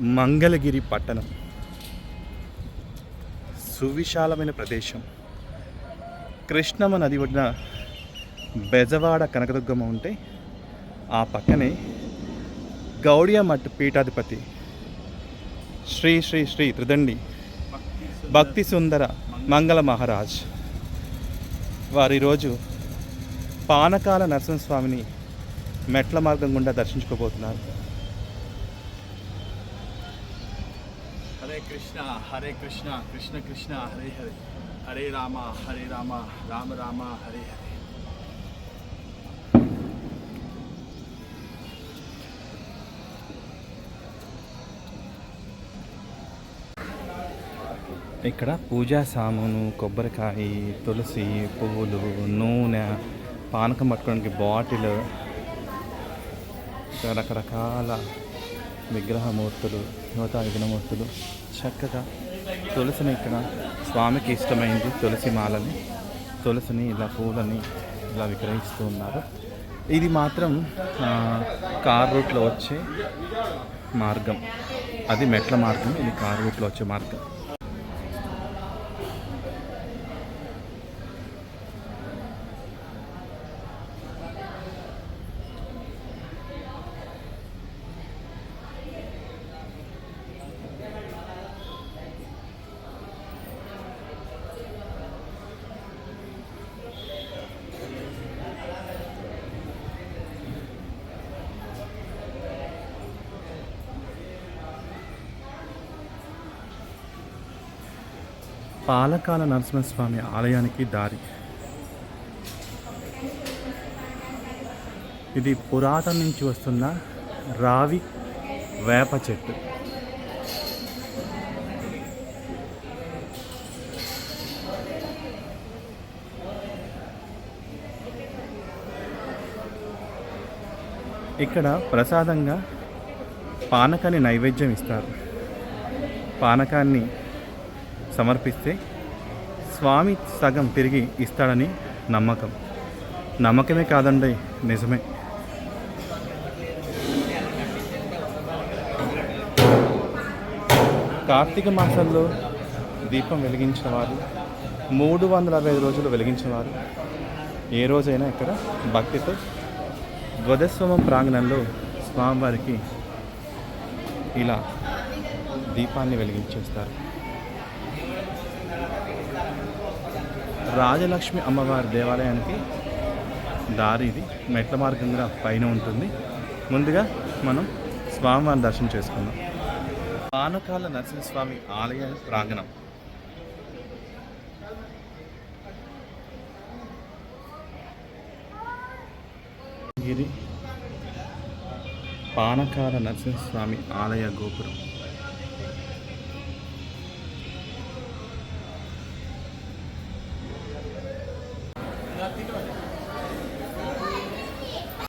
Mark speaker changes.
Speaker 1: మంగళగిరి పట్టణం. సువిశాలమైన ప్రదేశం. కృష్ణమ్మ నది ఒడ్డిన బెజవాడ కనకదుర్గమ్మ ఉంటే ఆ పక్కనే గౌడియ మఠ్ పీఠాధిపతి శ్రీ శ్రీ శ్రీ త్రిదండి భక్తి సుందర మంగళ మహారాజ్. వారి రోజు పానకాల నరసింహస్వామిని మెట్ల మార్గం గుండా దర్శించుకోబోతున్నారు.
Speaker 2: హరే కృష్ణ హరే కృష్ణ కృష్ణ కృష్ణ హరే హరే హరే రామ హరే రామ రామ రామ హరే హరే
Speaker 1: ఇక్కడ పూజా సామాను కొబ్బరికాయ తులసి పువ్వులు నూనె పానకం పట్టుకోవడానికి బాటిల్ ఇంకా రకరకాల విగ్రహమూర్తులు యువత విఘ్నమూర్తులు చక్కగా తులసిని ఇక్కడ స్వామికి ఇష్టమైంది తులసి మాలని. తులసిని ఇలా పూలని ఇలా విగ్రహిస్తూ ఉన్నారు. ఇది మాత్రం కార్ రూట్లో వచ్చే మార్గం. అది మెట్ల మార్గం ఇది కార్ రూట్లో వచ్చే మార్గం. పాలకాల నరసింహస్వామి ఆలయానికి దారి. ఇది పురాతన నుంచి వస్తున్న రావి వేప చెట్టు. ఇక్కడ ప్రసాదంగా పానకాన్ని నైవేద్యం ఇస్తారు. పానకాన్ని సమర్పిస్తే స్వామి సగం తిరిగి ఇస్తాడని నమ్మకం. నమ్మకమే కాదండి నిజమే. కార్తీక మాసంలో దీపం వెలిగించిన వారు మూడు వందల అరవై ఐదు రోజులు వెలిగించిన వారు ఏ రోజైనా ఇక్కడ భక్తితో ధ్వజస్వమం ప్రాంగణంలో స్వామివారికి ఇలా దీపాన్ని వెలిగించేస్తారు. రాజలక్ష్మి అమ్మవారి దేవాలయానికి దారి ఇది. మెట్ల మార్గంగా పైన ఉంటుంది. ముందుగా మనం స్వామివారిని దర్శనం చేసుకుందాం. పానకాల నరసింహస్వామి ఆలయ ప్రాంగణం. గిరి. పానకాల నరసింహస్వామి ఆలయ గోపురం.